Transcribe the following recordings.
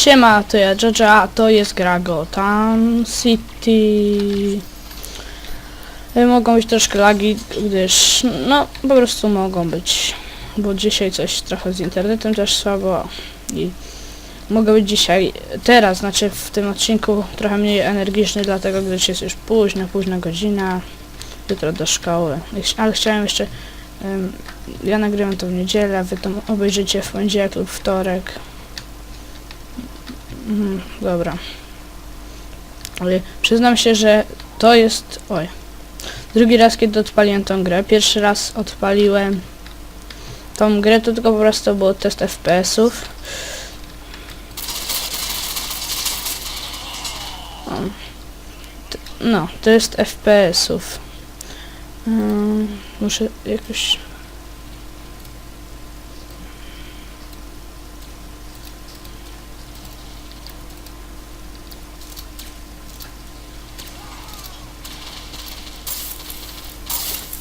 Siema, to ja Jojo, a to jest gra Gotham City. E, Mogą być troszkę lagi, gdyż, no, po prostu mogą być. Bo dzisiaj coś trochę z internetem też słabo i mogę być dzisiaj, teraz, znaczy w tym odcinku trochę mniej energiczny, dlatego gdyż jest już późna, późna godzina, jutro do szkoły. Ale chciałem jeszcze, em, ja nagrywam to w niedzielę, wy to obejrzycie w poniedziałek lub wtorek. Mhm, dobra. Ale przyznam się, że to jest... Oj. Drugi raz, kiedy odpaliłem tą grę. Pierwszy raz odpaliłem tą grę, to tylko po prostu było test FPS-ów. No, to jest FPS-ów. Ym, muszę jakoś...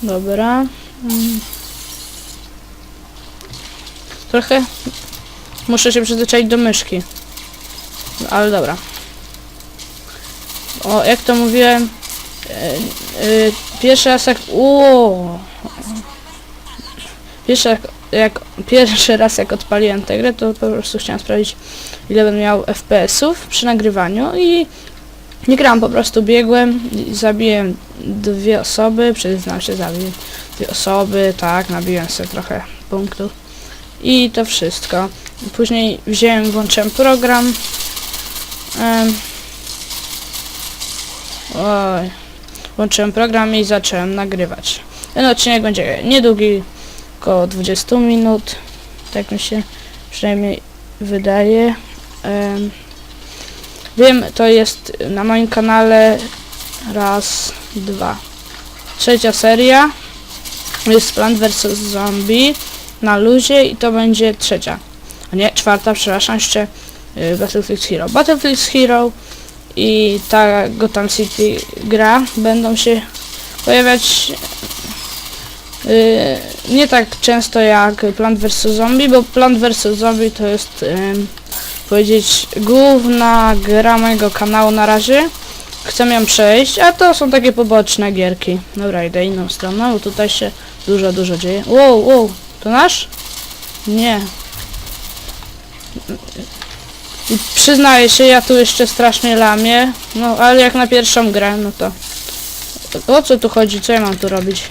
Dobra. Trochę muszę się przyzwyczaić do myszki. Ale dobra. O, jak to mówiłem, e, e, pierwszy raz jak... Uuu. Pierwszy jak, jak, pierwszy raz jak odpaliłem tę grę, to po prostu chciałem sprawdzić, ile będę miał FPS-ów przy nagrywaniu i nie grałem, po prostu biegłem zabiłem dwie osoby, przyznam się, zabiłem dwie osoby, tak, nabiłem sobie trochę punktów i to wszystko. Później wziąłem, włączyłem program. Em, oj, włączyłem program i zacząłem nagrywać. Ten odcinek będzie niedługi, około 20 minut, tak mi się przynajmniej wydaje. Em, Wiem, to jest na moim kanale raz, dwa. Trzecia seria jest Plant vs Zombie na luzie i to będzie trzecia. A nie, czwarta, przepraszam, jeszcze y, Battlefield Hero. Battlefield Hero i ta Gotham City gra będą się pojawiać y, nie tak często jak Plant vs Zombie, bo Plant vs Zombie to jest powiedzieć główna gra mojego kanału na razie. Chcę ją przejść, a to są takie poboczne gierki. Dobra, idę inną stroną, bo tutaj się dużo, dużo dzieje. Wow, wow, to nasz? Nie. I przyznaję się, ja tu jeszcze strasznie lamię. No, ale jak na pierwszą grę, no to... O co tu chodzi? Co ja mam tu robić?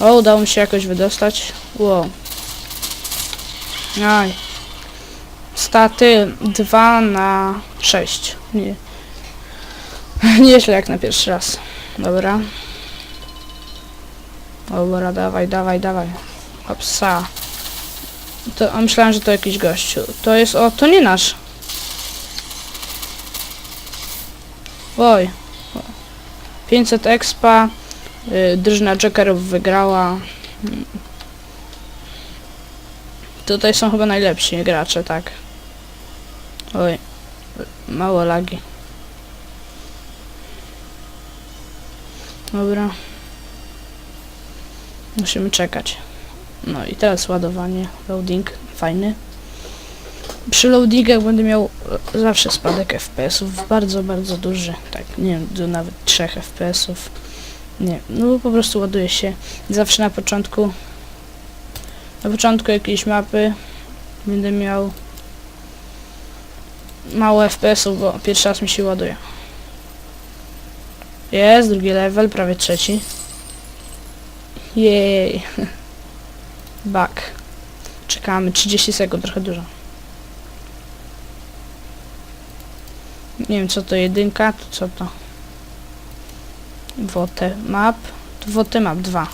O, udało mi się jakoś wydostać. Wow. Aj. Staty 2 na 6. Nie. Nieźle jak na pierwszy raz. Dobra. Dobra, dawaj, dawaj, dawaj. Opsa. To, a myślałem, że to jakiś gościu. To jest, o, to nie nasz. Oj. 500 expa. Y, drużyna Jokerów wygrała. Mm. Tutaj są chyba najlepsi gracze, tak. Oj. Mało lagi. Dobra. Musimy czekać. No i teraz ładowanie, loading, fajny. Przy loadingach będę miał e, zawsze spadek FPS-ów, bardzo, bardzo duży, tak, nie wiem, do nawet 3 FPS-ów. Nie, no po prostu ładuje się. Zawsze na początku, na początku jakiejś mapy będę miał mało FPS-ów, bo pierwszy raz mi się ładuje. Jest, drugi level, prawie trzeci. Jej. Back. Czekamy, 30 sekund, trochę dużo. Nie wiem co to jedynka, to co to? Wote map. Wote map 2.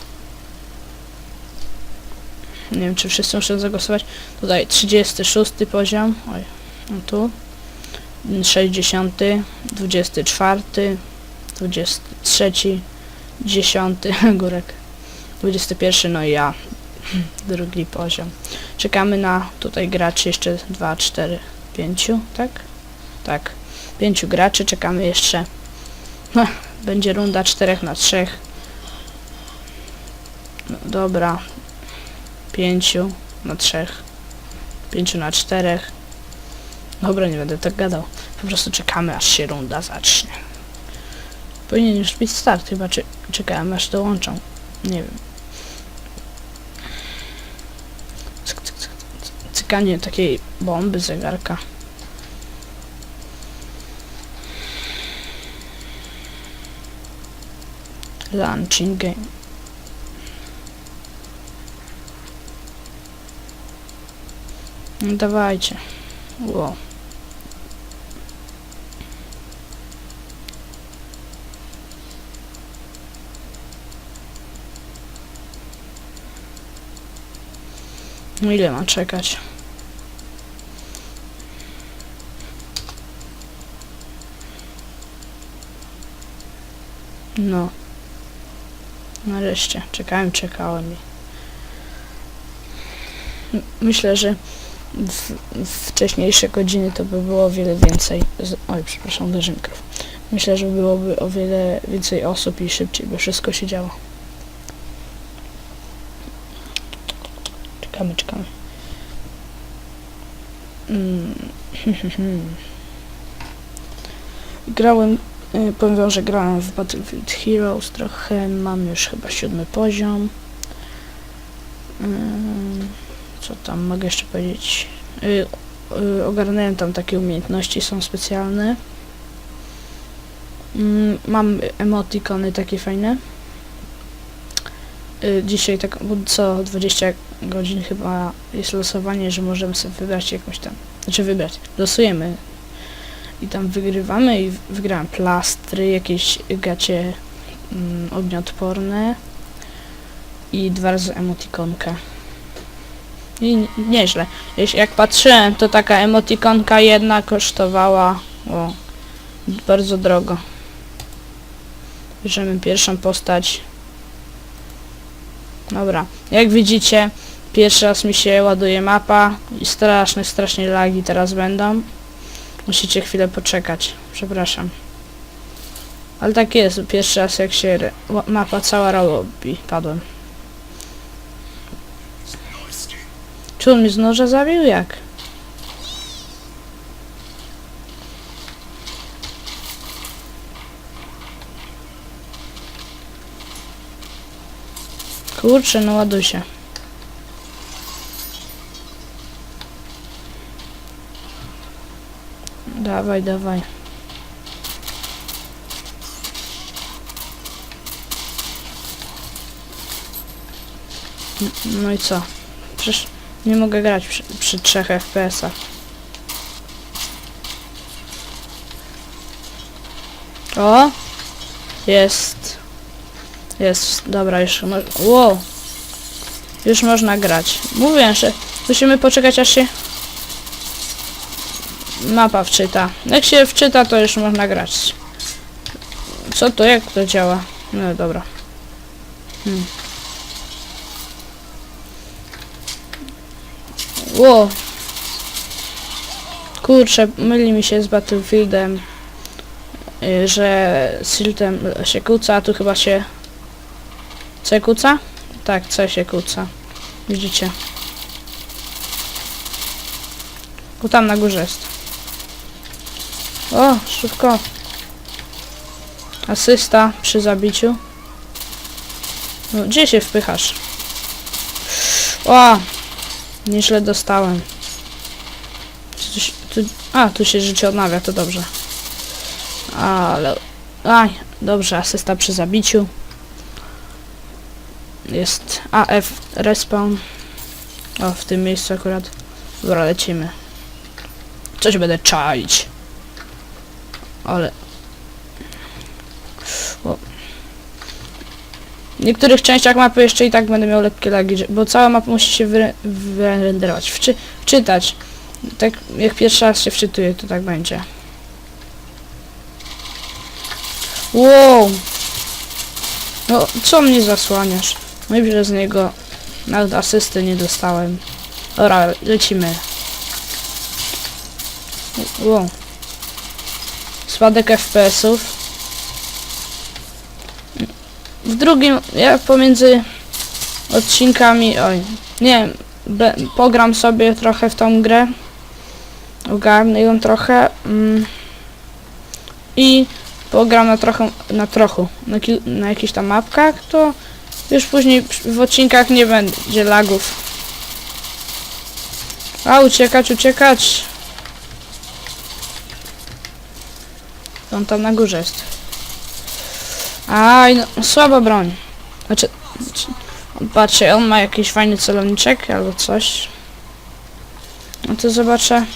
Nie wiem czy wszyscy muszą zagłosować. Tutaj 36 poziom. Oj, no tu. 60, 24, 23, 10, górek. 21, no i ja. Drugi poziom. Czekamy na tutaj graczy jeszcze 2, 4, 5, tak? Tak. 5 graczy, czekamy jeszcze. Będzie runda 4 na 3. No, dobra. 5 na 3. 5 na 4. Dobra, nie będę tak gadał. Po prostu czekamy, aż się runda zacznie. Powinien już być start, chyba czy, czekałem, aż dołączą. Nie wiem. Cyk, cyk, cyk, cyk. Cykanie takiej bomby, zegarka. Launching game. No dawajcie. Wow. No ile mam czekać? No. Nareszcie. Czekałem, czekałem. Myślę, że w, w wcześniejsze godziny to by było o wiele więcej. Z, oj, przepraszam, uderzy mikrofon. Myślę, że byłoby o wiele więcej osób i szybciej by wszystko się działo. Czekamy. Mm. grałem, y, powiem wam, że grałem w Battlefield Heroes trochę, mam już chyba siódmy poziom. Ym, co tam mogę jeszcze powiedzieć? Y, y, ogarnąłem tam takie umiejętności, są specjalne. Mm, mam emotikony takie fajne. Y, dzisiaj tak, co 20 godzin chyba jest losowanie, że możemy sobie wybrać jakąś tam, znaczy wybrać, losujemy i tam wygrywamy i wygrałem plastry, jakieś gacie mm, ognioodporne i dwa razy emotikonkę. I nie- nieźle. Jeśli jak patrzyłem, to taka emotikonka jedna kosztowała o, bardzo drogo. Bierzemy pierwszą postać. Dobra, jak widzicie, pierwszy raz mi się ładuje mapa i straszne, strasznie lagi teraz będą. Musicie chwilę poczekać, przepraszam. Ale tak jest, pierwszy raz jak się mapa cała robi, padłem. Czy on mnie z noża zabił? Jak? Kurczę, no ładuj. Dawaj, dawaj. No i co? Przecież nie mogę grać przy, przy 3 FPS-ach. O! Jest. Jest. Dobra, już mo- Wow! Już można grać. Mówię, że musimy poczekać aż się mapa wczyta. Jak się wczyta, to już można grać. Co to? Jak to działa? No dobra. Hmm. Ło. Kurczę, myli mi się z Battlefieldem, y, że Siltem się kłóca, a tu chyba się... C kłóca? Tak, C się kłóca. Widzicie? Bo tam na górze jest. O, szybko. Asysta przy zabiciu. No, gdzie się wpychasz? O! Nieźle dostałem. Tu, tu, a, tu się życie odnawia, to dobrze. Ale... Aj, dobrze, asysta przy zabiciu. Jest AF respawn. O, w tym miejscu akurat. Dobra, lecimy. Coś będę czaić. Ale... O. W niektórych częściach mapy jeszcze i tak będę miał lekkie lagi, bo cała mapa musi się wyre- wyrenderować, wczy wczytać. Tak jak pierwszy raz się wczytuje, to tak będzie. Wow! No, co mnie zasłaniasz? No i przez niego nawet asysty nie dostałem. Dobra, lecimy. Wow. Spadek FPS-ów. W drugim, ja pomiędzy odcinkami, oj, nie be- pogram sobie trochę w tą grę. ogarnę ją trochę mm, i pogram na trochę, na trochę, na, na jakichś tam mapkach, to już później w odcinkach nie będzie lagów. A, uciekać, uciekać! On tam na górze jest. Aj, no, słaba broń. Znaczy, c- patrzcie, on ma jakiś fajny celowniczek albo coś. No to zobaczę.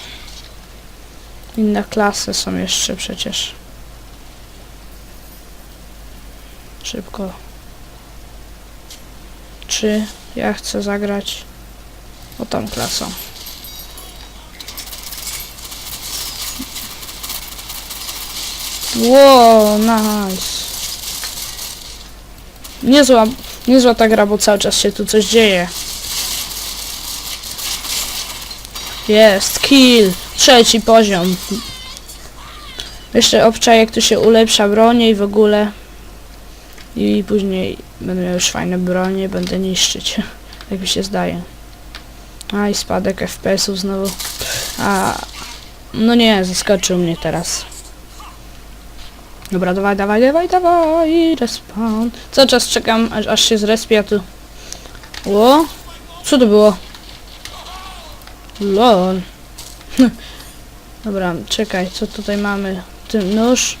Inne klasy są jeszcze przecież. Szybko. Czy ja chcę zagrać o tą klasą? Wow, nice. Niezła, niezła ta gra, bo cały czas się tu coś dzieje. Jest, kill, trzeci poziom. Jeszcze obczaję, jak tu się ulepsza bronie i w ogóle. I później będę miał już fajne bronie, będę niszczyć. Jak mi się zdaje. A i spadek FPS-ów znowu. A, no nie, zaskoczył mnie teraz. Dobra, dawaj, dawaj, dawaj, dawaj, respawn. Cały czas czekam, aż, aż się zrespie, a tu... Ło? Co to było? Lol. Dobra, czekaj, co tutaj mamy? Tym nóż.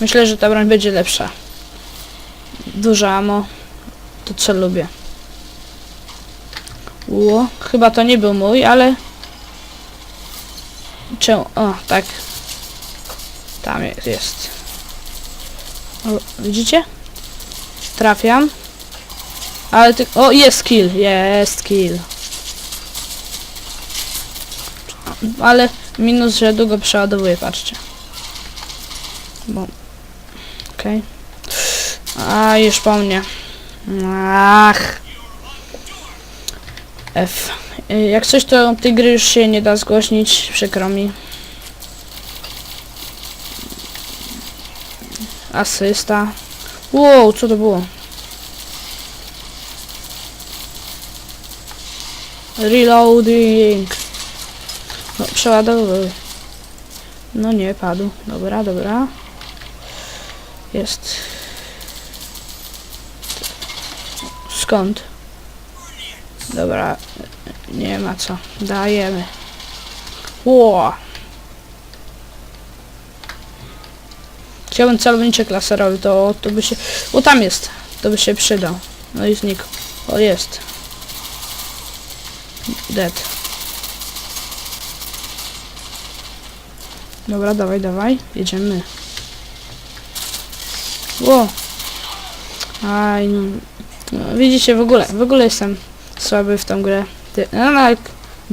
Myślę, że ta broń będzie lepsza. Duża amo. To co lubię. Ło, chyba to nie był mój, ale... Czemu? O, tak. Tam jest. O, widzicie? Trafiam. Ale ty... O, jest kill, jest kill. Ale minus, że długo przeładowuje, patrzcie. Bo... Okej. A, już po mnie. Ach. F. Jak coś, to tej gry już się nie da zgłośnić, przykro mi. Asysta. Wow, co to było? Reloading. No, przeładowywał. No nie, padł. Dobra, dobra. Jest. Skąd? Dobra, nie ma co. Dajemy. Ło! Chciałbym celowniczek laserowy, to, to by się... O, tam jest. To by się przydał. No i znikł. O, jest. Dead. Dobra, dawaj, dawaj. Jedziemy. Ło! Aj, no. No. Widzicie, w ogóle, w ogóle jestem słaby w tą grę. No, no jak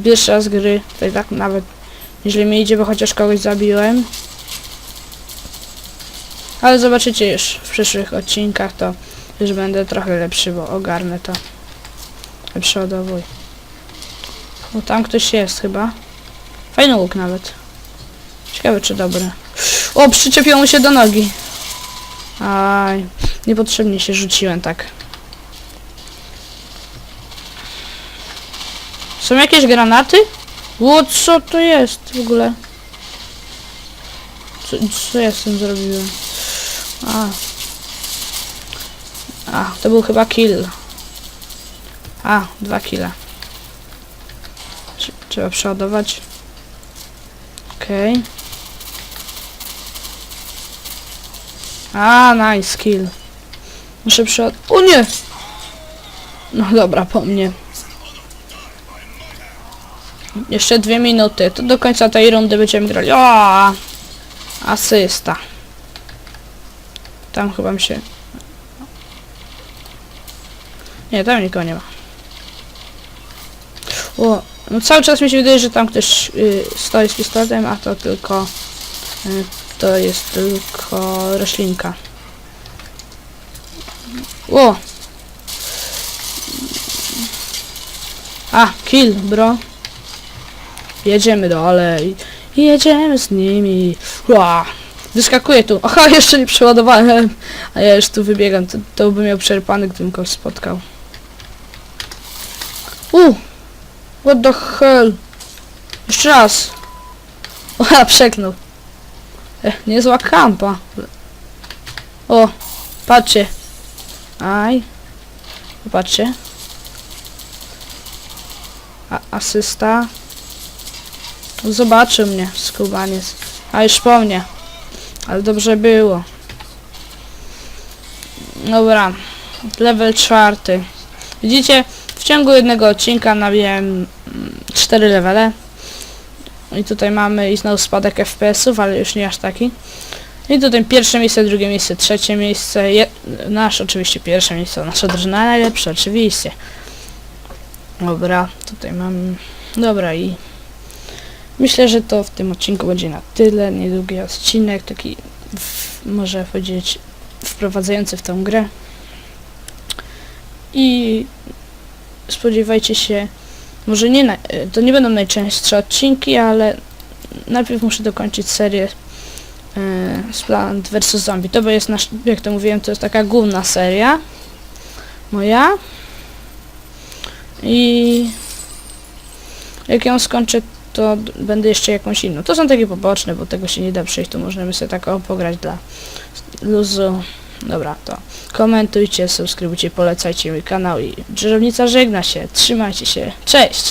pierwszy raz gry, to i tak nawet źle mi idzie, bo chociaż kogoś zabiłem. Ale zobaczycie już w przyszłych odcinkach, to już będę trochę lepszy, bo ogarnę to. Przeładowuj. Bo tam ktoś jest chyba. Fajny łuk nawet. Ciekawe czy dobry. O, przyczepiło mu się do nogi. Aj, niepotrzebnie się rzuciłem tak. Są jakieś granaty? Ło, co to jest w ogóle? Co, co ja z tym zrobiłem? A. A, to był chyba kill. A, dwa kile. Trze- Trzeba przeładować. Okej. A, nice kill. Muszę przeładować. O nie! No dobra, po mnie. Jeszcze dwie minuty. To do końca tej rundy będziemy grali. O! Asysta. Tam chyba mi się... Nie, tam nikogo nie ma. O, no cały czas mi się wydaje, że tam ktoś y, stoi z pistoletem, a to tylko... Y, to jest tylko roślinka. O! A, kill, bro. Jedziemy dalej. Jedziemy z nimi. Ła! Wyskakuję tu. Aha, jeszcze nie przeładowałem. A ja już tu wybiegam. To, to bym miał przerpany, gdybym kogoś spotkał. U! What the hell? Jeszcze raz. O, przeknął. Ech, niezła kampa. O, patrzcie. Aj. Popatrzcie. A, asysta. Zobaczył mnie, skubaniec. A już po mnie. Ale dobrze było. Dobra. Level czwarty. Widzicie, w ciągu jednego odcinka nabiłem 4 levele. I tutaj mamy i znowu spadek FPS-ów, ale już nie aż taki. I tutaj pierwsze miejsce, drugie miejsce, trzecie miejsce. Je, nasz oczywiście pierwsze miejsce, nasza drużyna najlepsza, oczywiście. Dobra, tutaj mam... Dobra i... Myślę, że to w tym odcinku będzie na tyle. Niedługi odcinek, taki w, może powiedzieć wprowadzający w tą grę. I spodziewajcie się, może nie, na, to nie będą najczęstsze odcinki, ale najpierw muszę dokończyć serię e, z Plant vs Zombie. To jest nasz, jak to mówiłem, to jest taka główna seria moja. I jak ją skończę, to będę jeszcze jakąś inną. To są takie poboczne, bo tego się nie da przejść, to możemy sobie tak pograć dla luzu. Dobra, to komentujcie, subskrybujcie, polecajcie mój kanał i Drzewnica żegna się. Trzymajcie się. Cześć!